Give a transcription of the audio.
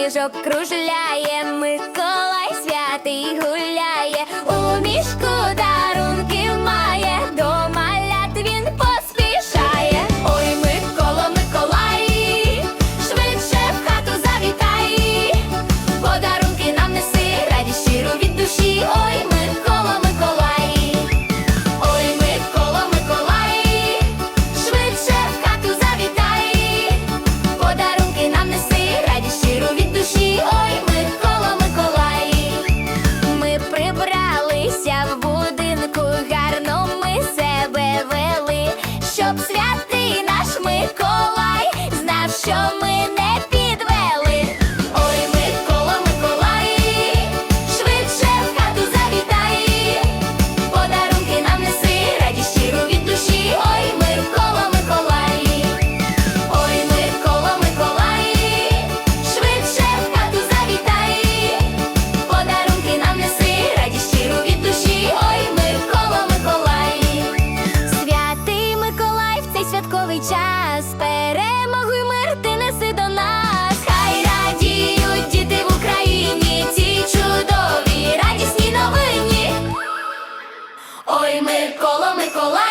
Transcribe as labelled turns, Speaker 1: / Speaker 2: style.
Speaker 1: сніжок кружляє Микола. щоб святий наш Миколай знав, що ми не підемо. нас, перемогу й мир ти неси до нас. Хай радіють діти в Україні, ці чудові радісні новині. Ой, Микола, Микола.